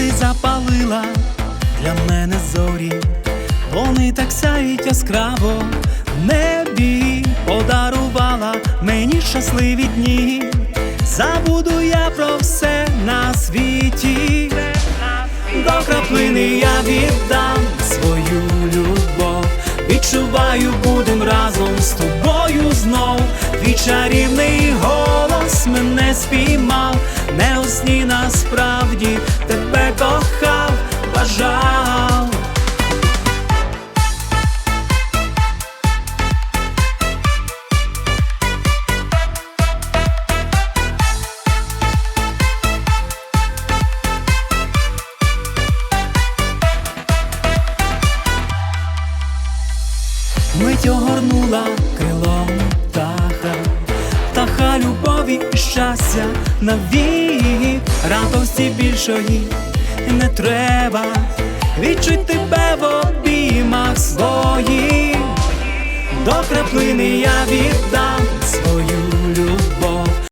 розкрила для мене зорі, вони так сяють яскраво в небі, подарувала мені щасливі дні. Забуду я про все на світі. До краплини я віддам свою любов. Відчуваю, будем разом з тобою знов. Твій чарівний голос мене спіймав, не у сні насправді тебе кохав, бажав. Мить огорнула любові і щастя навік, радості більшої не треба, відчуй тебе в обіймах своїх, до краплини я віддам